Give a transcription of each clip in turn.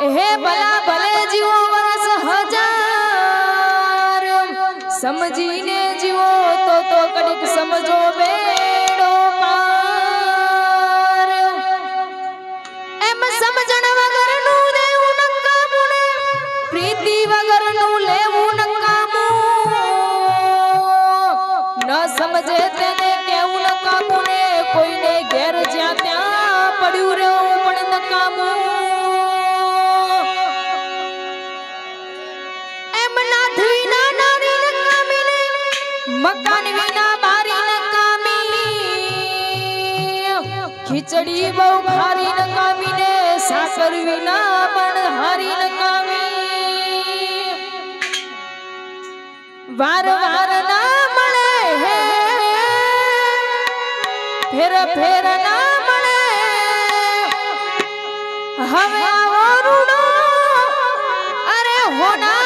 हे भला भले जीवो ખીચડી બહુ ખારી ન કામીને સાકર વિના પણ હારી ન કામી વાર વાર ના મળે હે. ફેર ફેર ના મળે. હવે આવો રૂડો. અરે હોના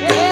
yeah.